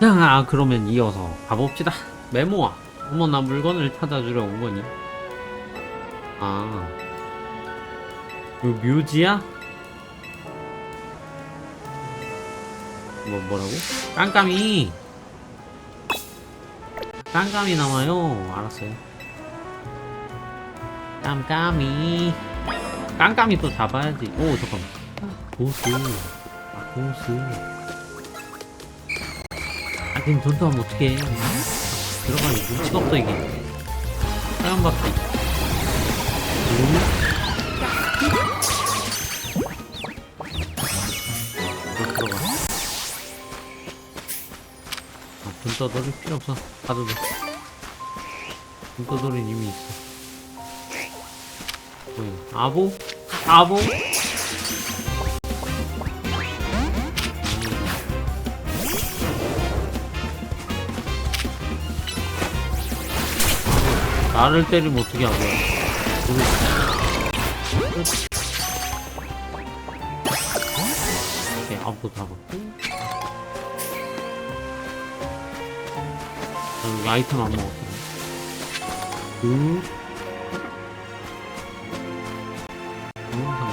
자 그러면 이어서 가봅시다. 메모아 어머나 물건을 찾아주러 온 거니? 아. 뮤지야? 뭐 뭐라고? 깜깜이. 깜깜이 나와요. 알았어요. 깜깜이. 깜깜이 또 잡아야지. 오 잠깐만. 보스 아 보스 아 그럼 전투하면 어떡해? 들어가니 눈치가 없어 이게 사연 받기 이거 들어가 아 분떠돌이 필요 없어. 가도 돼. 분떠돌이 이미 있어. 뭐야 아보? 아보? 나를 때리면 어떻게 하고 오케이 아무도 잡았고 저 아이템 안 먹었어 그 동영상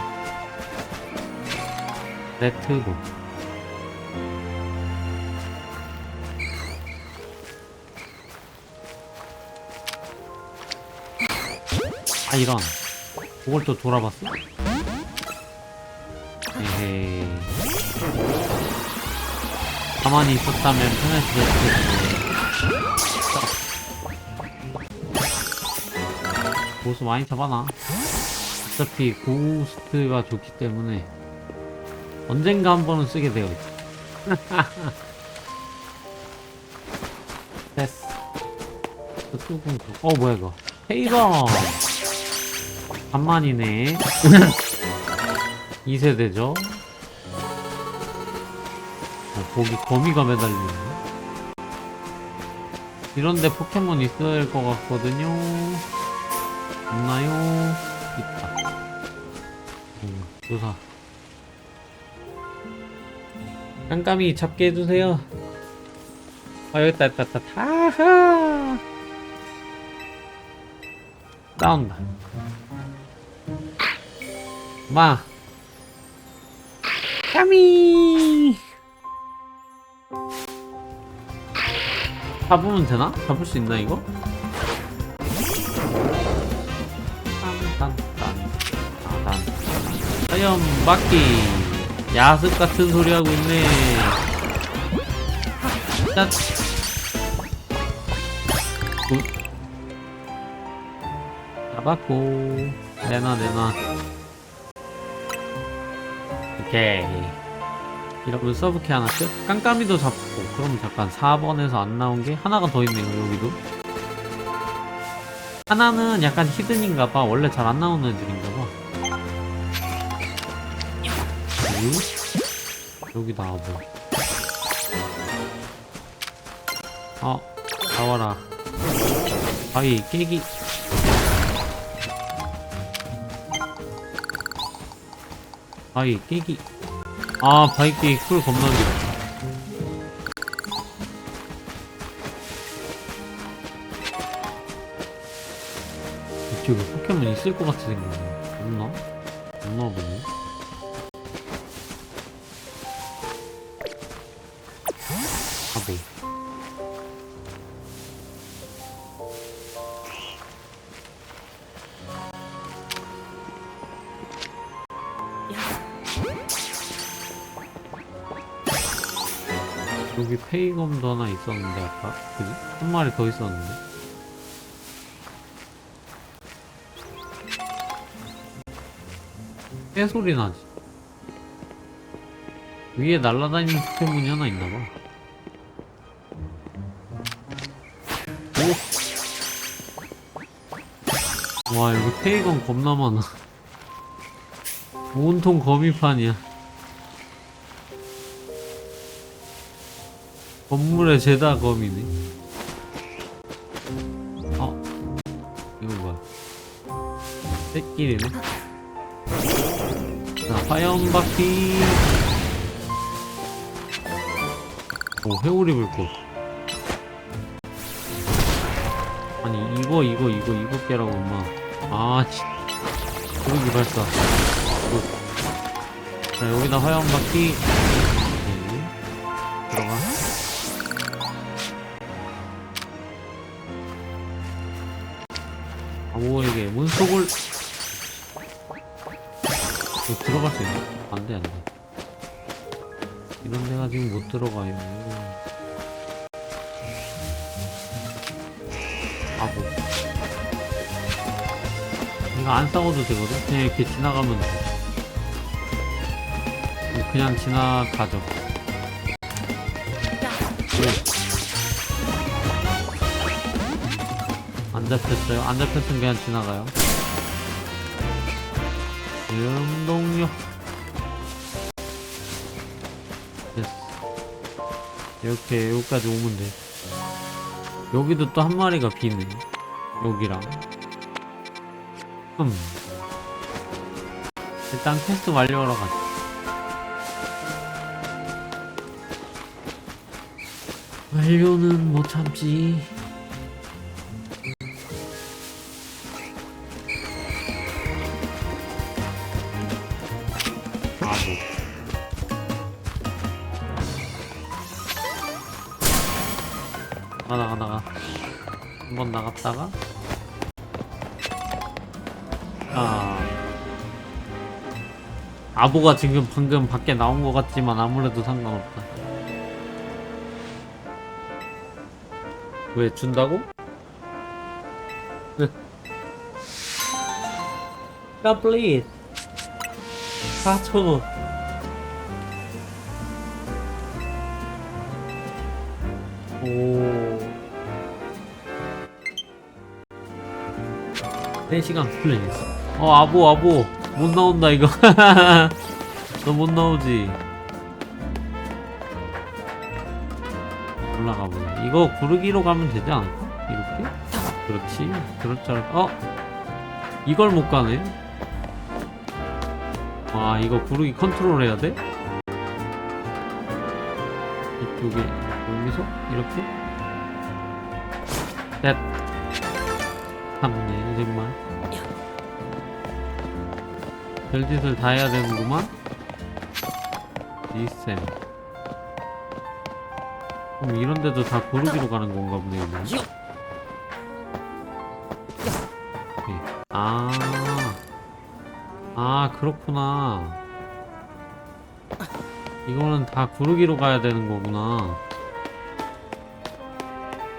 레트고 아 이런 그걸 또 돌아봤어? 에헤이. 가만히 있었다면 편했을 텐데 보스 많이 잡아놔. 어차피 고스트가 좋기 때문에 언젠가 한 번은 쓰게 되어 있어. 됐어. 또 뚜껑 어 뭐야 이거? 페이건 간만이네. 2세대죠? 어, 거기 거미가 매달리네. 이런데 포켓몬 있을 것 같거든요. 없나요? 있다. 음, 조사. 깜깜이 잡게 해주세요. 아 여기 있다 있다 있다. 하하! 싸운다 마. 까미. 잡으면 되나? 잡을 수 있나 이거? 딴딴딴 아단 하염 바퀴 야습 같은 소리 하고 있네. 짠. 굿. 잡았고. 내놔 내놔 오케이 이러면 서브키 하나 끝 깜깜이도 잡고. 그럼 잠깐 4번에서 안 나온 게 하나가 더 있네요 여기도. 하나는 약간 히든인가봐. 원래 잘 안 나오는 애들인가봐. 여기 여기다 뭐. 어, 나와라. 바위 깨기. 바위 깨기. 아, 바위 깨기 쿨 겁나 길어. 이쪽에 포켓몬 있을 것 같이 생겼네. 없나? 없나 보네. 있었는데 아까? 그지? 한 마리 더 있었는데? 새 소리 나지? 위에 날아다니는 포켓몬이 하나 있나봐. 오! 와 여기 페이검 겁나 많아. 온통 거미판이야 건물의 죄다 검이네. 어, 이거 뭐야? 새끼리네. 자, 화염바퀴. 오 회오리 불꽃 아니 이거 이거 이거 이거 깨라고 엄마 아 진. 그러기 발사 굿. 자 여기다 화염 바퀴 들어갈 수 있나? 안돼 안 돼 이런 데가 지금 못 들어가요 바보 이거 안 싸워도 되거든? 그냥 이렇게 지나가면 돼 그냥 지나가죠 네. 안 잡혔어요? 안 잡혔으면 그냥 지나가요 이렇게 여기까지 오면 돼 여기도 또 한 마리가 비네. 여기랑. 음 일단 퀘스트 완료하러 가자. 완료는 못 참지 나가 나가 나가 한 번 나갔다가. 아. 아보가 지금 방금 밖에 나온 것 같지만 아무래도 상관없다. 왜 준다고? 야 플리즈 4천원. 오 3시간 플레이스 어 아보 아보. 못 나온다 이거. 너 못 나오지? 올라가 보자. 이거 구르기로 가면 되지 않을까? 이렇게? 그렇지. 그럴 줄 알고 어? 이걸 못 가네. 아 이거 구르기 컨트롤 해야 돼? 이쪽에 여기서 이렇게? 넷 참네 정말 별짓을 다 해야 되는구만. 리셈 그럼 이런데도 다 고르기로 가는 건가 보네 여기 오케이. 아, 아 그렇구나. 이거는 다 구르기로 가야 되는 거구나.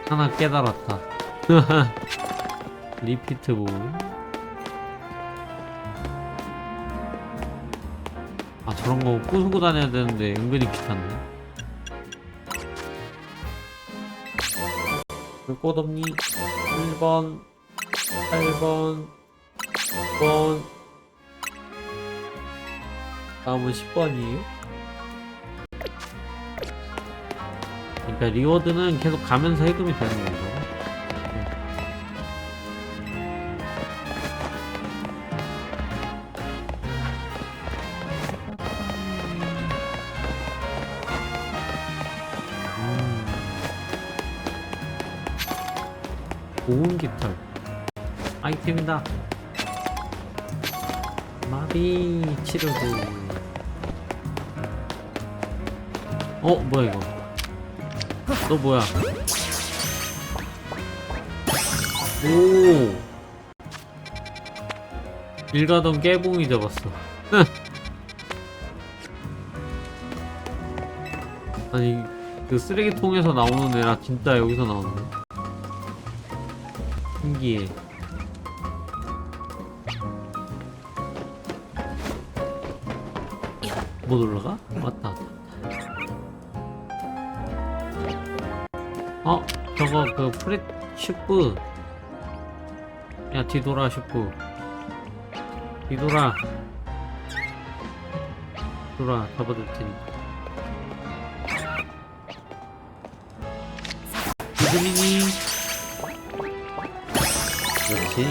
하나 깨달았다 리피트 볼. 아 저런 거 부수고 다녀야 되는데 은근히 귀찮네. 불꽃 없니? 1번, 8번, 9번. 다음은 10번이에요. 그러니까 리워드는 계속 가면서 해금이 되는 거죠. 아이템이다. 마비 치료도 어 뭐야 이거? 너 뭐야? 오! 일 가던 깨봉이 잡았어. 아니 그 쓰레기통에서 나오는 애라 진짜 여기서 나오네. 신기해. 못 올라가? 왔다. 왔다. 어, 저거 그 프레 슈프. 야 뒤돌아 슈프. 뒤돌아. 돌아 잡아줄 테니까. 지금이니 그렇지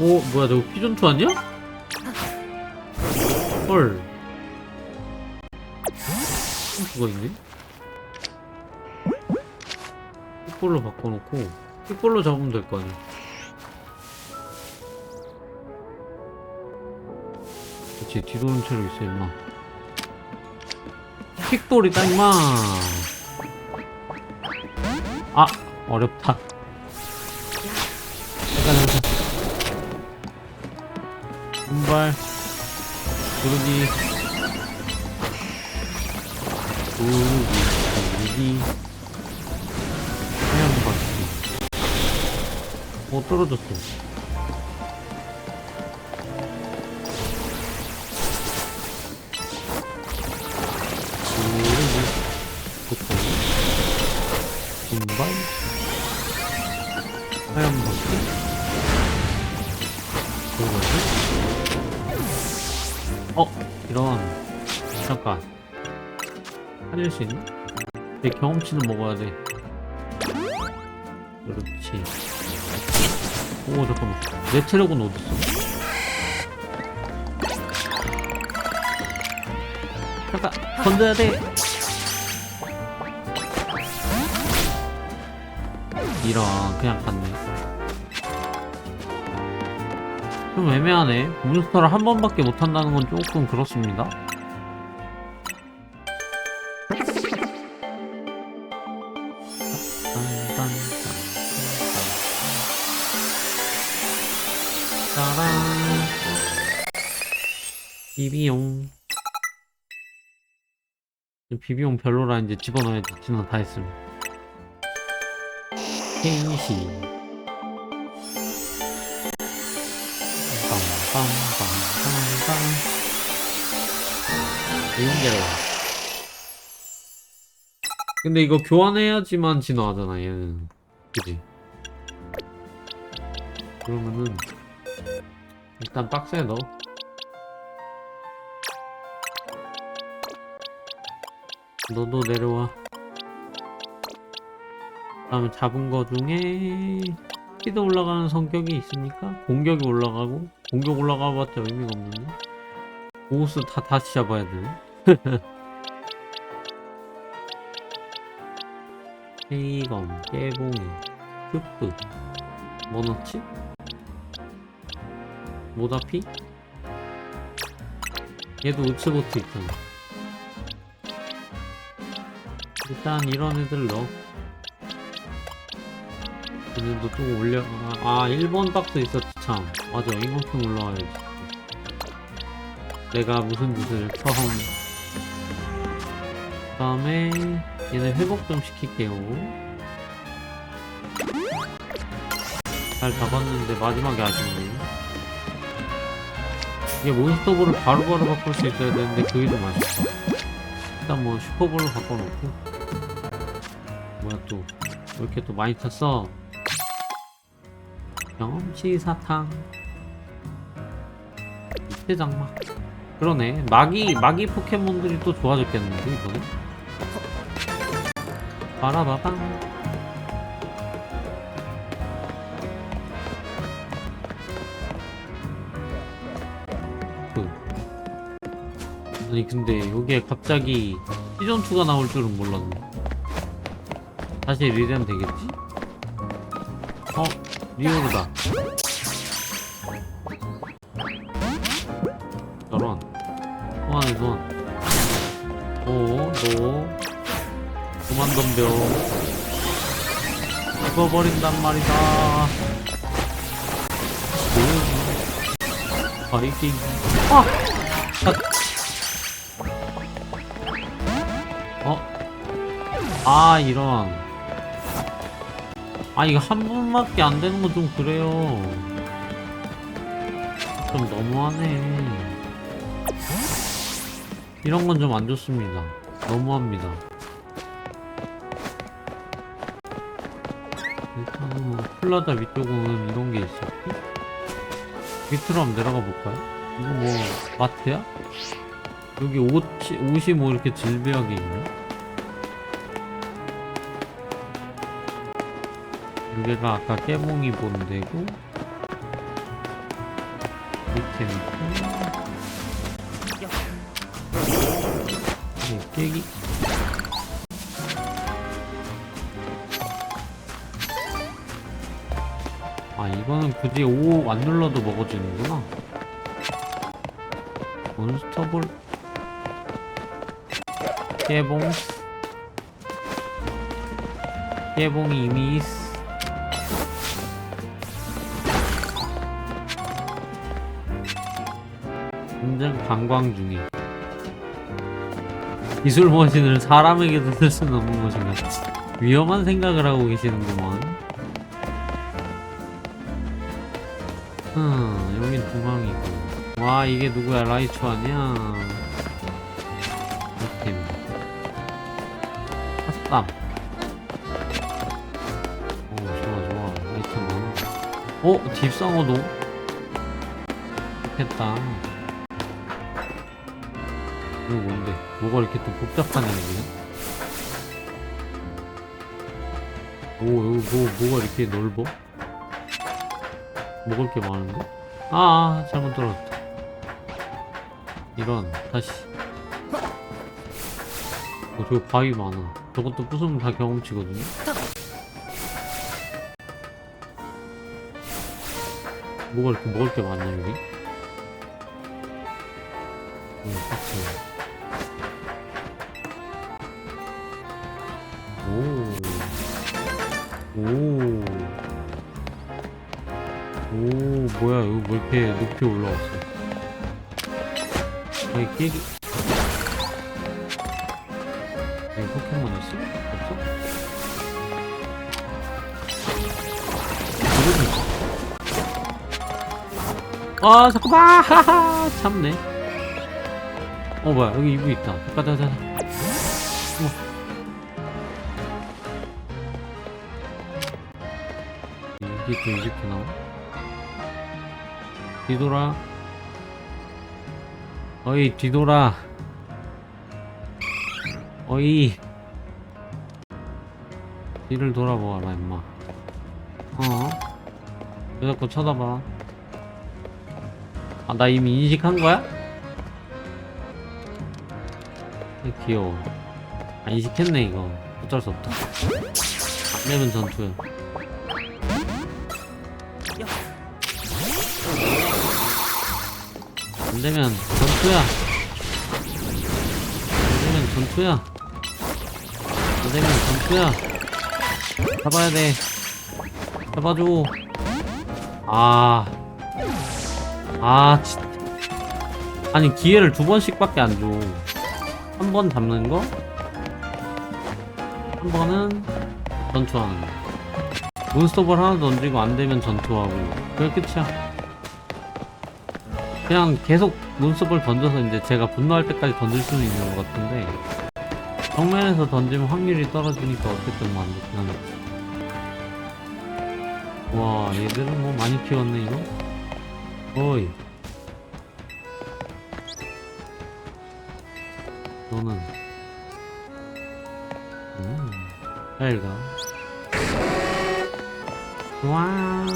오 뭐야 너 피존투 아니야? 헐. 점프가 있네? 킥볼로 바꿔놓고 킥볼로 잡으면 될 거 아니야. 그치 뒤로 오는 채로 있어 임마. 킥볼 이다 임마. 아 어렵다. 잠깐 잠깐. 분발 구르기 구르기 구르기 하얀 바퀴. 어 떨어졌어. 구르기 보통 분발? 하얀 바퀴? 그거지 어? 이런 잠깐 살릴 수 있나? 내 경험치는 먹어야 돼. 그렇지. 오 잠깐만. 내 체력은 어딨어? 잠깐 건져야 돼. 이런 그냥 갔네 좀 애매하네. 몬스터를 한 번밖에 못 한다는 건 조금 그렇습니다. 비비용. 비비용 별로라 이제 집어넣어야지. 진화 다 했음 케이시 빵빵빵빵빵 이용대로 근데 이거 교환해야지만 진화하잖아 얘는. 그지? 그러면은 일단 박스에 넣어. 너도 내려와. 다음에 잡은 거 중에 스피드 올라가는 성격이 있으니까 공격이 올라가고 공격 올라가봤자 의미가 없는데? 보스 다 다시 잡아야 되네 헤이검 깨봉이 큐프 뭐 넣지? 모다피? 얘도 우츠보트 있잖아. 일단 이런 애들 넣어 얘네도 조금 올려 아, 아 1번 박스 있었지 참. 맞아 이만큼 올라와야지. 내가 무슨 짓을 처음 그 다음에 얘네 회복 좀 시킬게요. 잘 잡았는데 마지막에 아쉽네. 이게 몬스터볼을 바로바로 바꿀 수 있어야 되는데 그게 좀 아쉽다. 일단 뭐 슈퍼볼로 바꿔놓고. 뭐야 또 왜 이렇게 또 많이 탔어 경험치 사탕. 이때 장막 그러네. 마기 마기 포켓몬들이 또 좋아졌겠는데 이번에? 바라바방 그. 아니 근데 여기에 갑자기 시즌2가 나올 줄은 몰랐네. 다시 리랜 되겠지? 어? 리오르다. 저런 소환해 소환 오, 너 그만 덤벼. 죽어버린단 말이다. 오, 파이팅 아! 아! 어? 아 이런 아 이거 한 번밖에 안 되는 건 좀 그래요. 좀 너무하네. 이런 건 좀 안 좋습니다. 너무합니다. 일단은 뭐 플라자 위쪽은 이런 게 있었고 밑으로 한번 내려가 볼까요? 이거 뭐 마트야? 여기 옷이, 옷이 뭐 이렇게 질비하게 있네 여기가 아까 깨봉이 본 데고 밑에 밑에. 네, 깨기? 아 이거는 굳이 5안 눌러도 먹어지는구나. 몬스터볼? 깨봉? 깨봉이 이미 있어 현재 관광 중에. 기술 머신을 사람에게도 쓸 수는 없는 것인가 위험한 생각을 하고 계시는구먼. 음 여긴 도망이고 와 이게 누구야? 라이초 아니야? 이템 핫땀. 오 좋아 좋아. 아이템 많아. 어? 딥상어도? 했다 이거 뭔데 뭐가 이렇게 또 복잡하냐 여기는 오 여기 뭐 뭐가 이렇게 넓어? 먹을 게 많은데? 아, 아 잘못 들었다 이런 다시 어 저기 바위 많아 저것도 부수면 다 경험치거든요 뭐가 이렇게 먹을 게 많냐 여기? 음, 그치. 뭐야, 이거 뭐 이렇게 높이 올라왔어. 아니, 깨기. 여기 포켓몬 있어? 없어? 아, 잠깐만! 하하! 참네. 어, 뭐야, 여기 이브 있다. 가자, 가자, 가자. 이게 또 이렇게 나와? 뒤돌아. 어이 뒤돌아. 어이. 뒤를 돌아보아라 임마. 어? 왜 자꾸 쳐다봐. 아 나 이미 인식한 거야? 아, 귀여워. 아 인식했네 이거. 어쩔 수 없다. 안되면 전투야 안되면 전투야 안되면 전투야 안되면 전투야 잡아야 돼 잡아줘 아 아, 진짜. 아니, 기회를 두 번씩밖에 안 줘. 한 번 잡는 거, 한 번은 전투하는 거. 몬스터볼 하나 던지고 안 되면 전투하고. 그게 끝이야. 그냥 계속 몬스터볼 던져서 이제 제가 분노할 때까지 던질 수는 있는 것 같은데, 정면에서 던지면 확률이 떨어지니까 어쨌든 뭐 안 좋긴 한데. 와, 얘들은 뭐 많이 키웠네, 이거? 어이. 너는. 음 잘가. 와.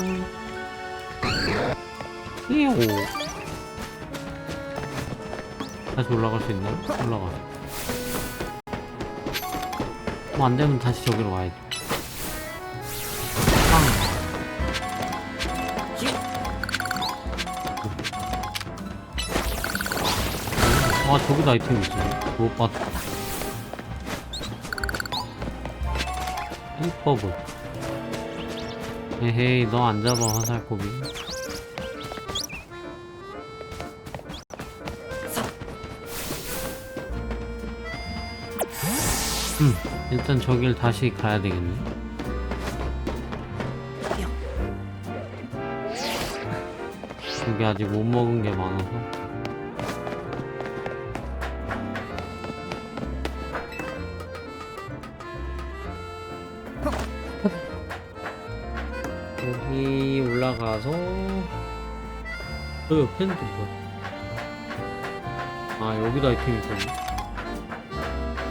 이오 다시 올라갈 수 있나요? 올라가. 뭐 안 되면 다시 저기로 와야지. 빵아 저기도 아이템 있어. 못 봤다 힙버블. 에헤이 너 안 잡아 화살코비 음 일단 저길 다시 가야 되겠네. 여기 아직 못 먹은 게 많아서. 여기 올라가서 저 옆에는 또 뭐야? 아 여기도 아이템이 있거든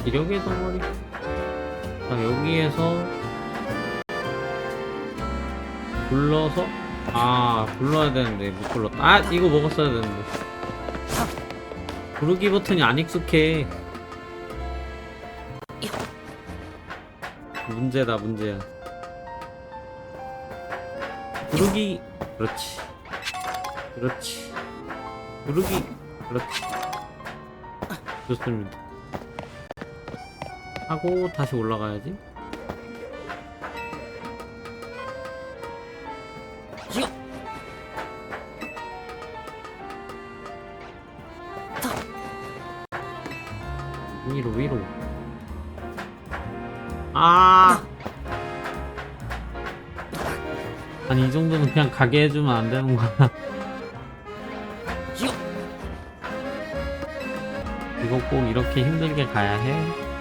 기력의 덩어리? 자 여기에서 불러서 아 불러야 되는데 못 불렀다. 아 이거 먹었어야 되는데. 부르기 버튼이 안 익숙해. 문제다 문제야. 구르기 그렇지. 그렇지. 구르기 그렇지. 좋습니다 하고 다시 올라가야지. 위로 위로. 아! 아니 이 정도는 그냥 가게 해주면 안 되는 거야! 이거 꼭 이렇게 힘들게 가야 해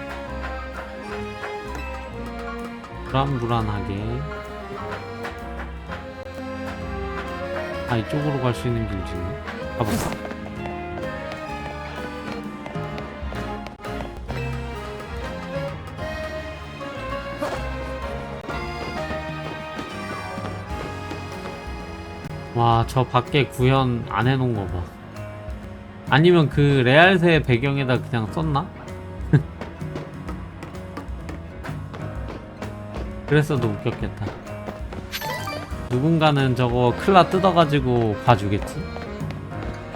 불안불안하게 아 이쪽으로 갈 수 있는 길지 가볼까? 와, 저 밖에 구현 안 해놓은 거 봐. 아니면 그 레알새 배경에다 그냥 썼나? 그랬어도 웃겼겠다. 누군가는 저거 클라 뜯어가지고 봐주겠지?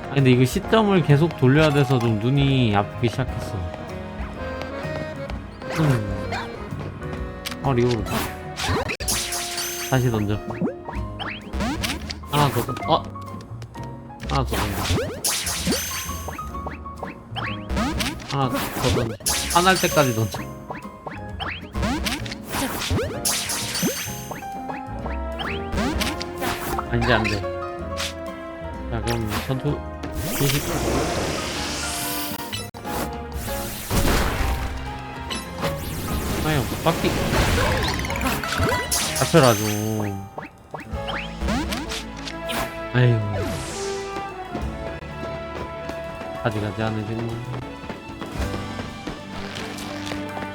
아 근데 이거 시점을 계속 돌려야 돼서 좀 눈이 아프기 시작했어. 음. 어, 리오로. 다시 던져. 하나 더, 던- 어? 하나 더 던져. 하나 더 던져. 화날 때까지 던져. 아, 이제 안 돼. 자, 그럼 전투, 개시. 아유, 빡기. 잡혀라, 좀. 아유. 가지가지 않으시고.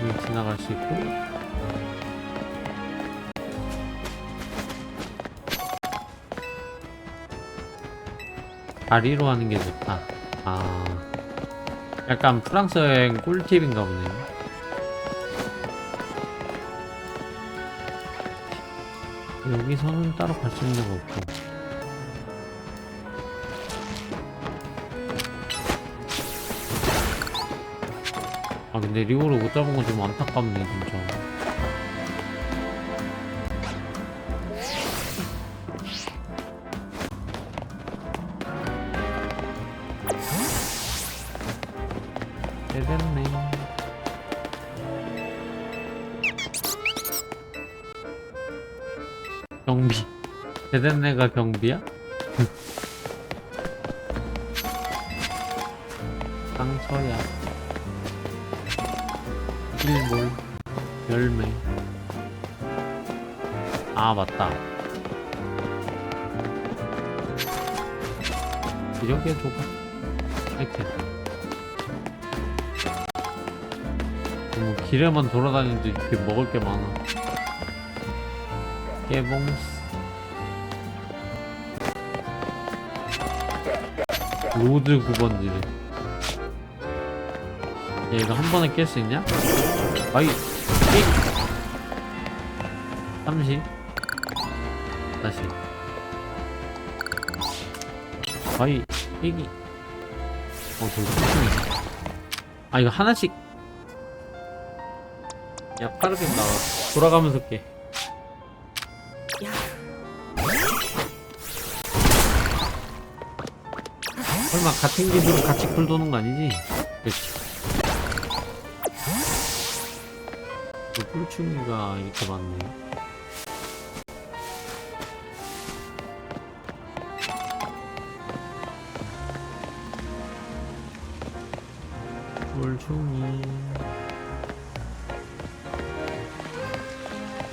여기 지나갈 수 있고. 다리로 하는 게 좋다. 아. 약간 프랑스 여행 꿀팁인가 보네. 여기서는 따로 갈 수 있는 데가 없고. 아 근데 리오를 못 잡은 건 좀 안타깝네 진짜 대댄네가 경비야? 상처야. 일몰 열매. 아 맞다. 이렇게 줘봐. 이렇게. 뭐 길에만 돌아다니는데 이렇게 먹을 게 많아. 깨봉스 로드 9번지래 얘 이거 한 번에 깰 수 있냐? 아이 삑! 30 다시. 아이 삑이 어 저기 층층이 아 이거 하나씩. 야 파르빈 나와. 돌아가면서 깨 같은 기술로 같이 쿨 도는 거 아니지? 그렇지 그 꿀충이가 이렇게 많네. 꿀충이.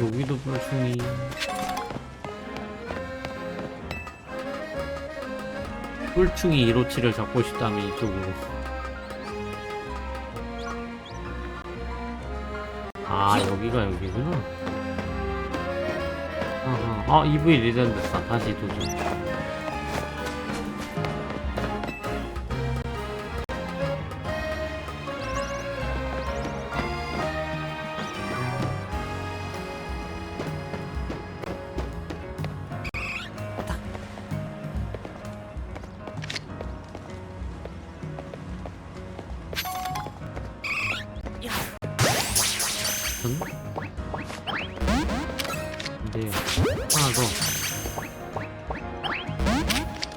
여기도 꿀충이. 꿀충이 157을 잡고 싶다면 이쪽으로. 아 여기가 여기구나. 아 EV 리전 됐다 다시 도전 근데 하나 더.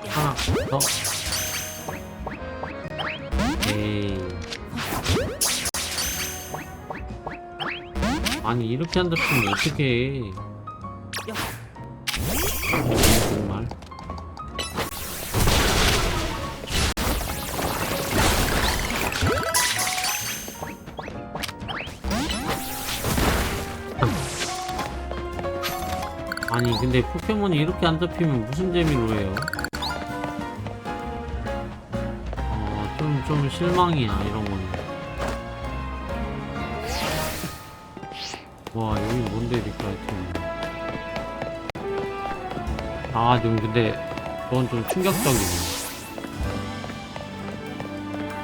하나 더. 에이 아니 이렇게 안 잡히면 어떡해 근데 포켓몬이 이렇게 안 잡히면 무슨 재미로 해요? 어, 좀, 좀 실망이야, 이런 거는. 와, 여기 뭔데 이렇게 하여튼. 아, 좀 근데, 그건 좀 충격적이네.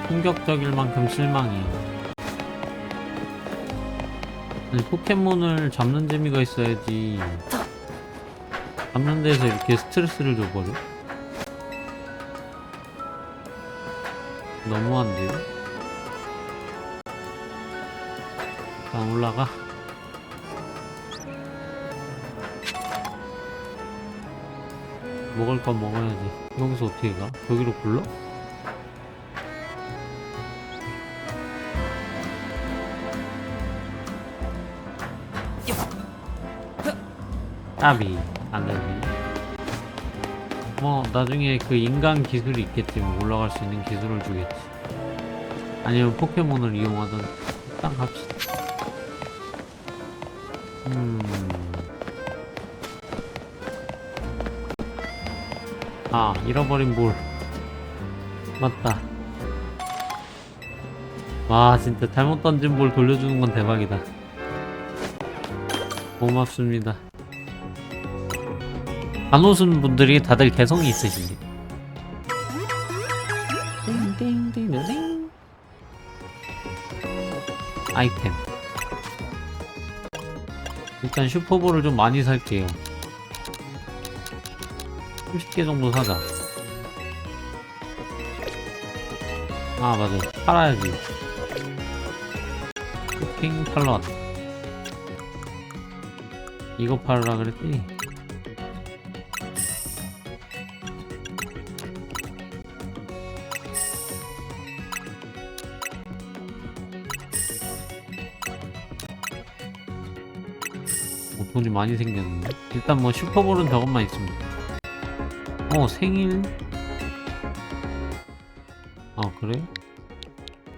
충격적일 만큼 실망이야. 아니, 포켓몬을 잡는 재미가 있어야지. 잡는 데서 이렇게 스트레스를 줘버려? 너무한데요? 일단 올라가. 먹을 건 먹어야지. 여기서 어떻게 가? 저기로 굴러? 까비 안 되지. 뭐 나중에 그 인간 기술이 있겠지 뭐 올라갈 수 있는 기술을 주겠지. 아니면 포켓몬을 이용하던 딱 합시다. 음. 아 잃어버린 볼. 맞다. 와 진짜 잘못 던진 볼 돌려주는 건 대박이다. 고맙습니다. 안 오신 분들이 다들 개성이 있으십니다. 아이템. 일단 슈퍼볼을 좀 많이 살게요. 30개 정도 사자. 아 맞아. 팔아야지. 쇼핑 팔러 왔다. 이거 팔으라 그랬지? 어, 돈이 많이 생겼는데? 일단 뭐 슈퍼볼은 저것만 있습니다. 어, 생일? 아, 그래?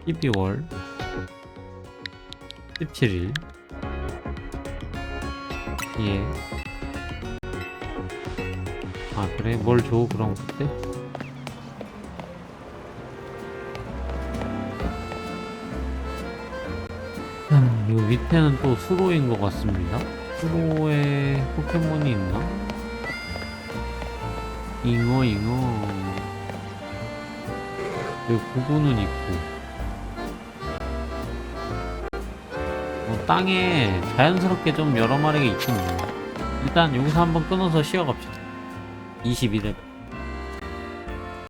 12월 17일 예. 아, 그래? 뭘 줘, 그럼 그때? 음, 요 밑에는 또 수로인 것 같습니다. 수로에 포켓몬이 있나? 잉어, 잉어. 여기 구구는 있고. 뭐 땅에 자연스럽게 좀 여러 마리가 있긴 있네. 일단 여기서 한번 끊어서 쉬어갑시다. 21회.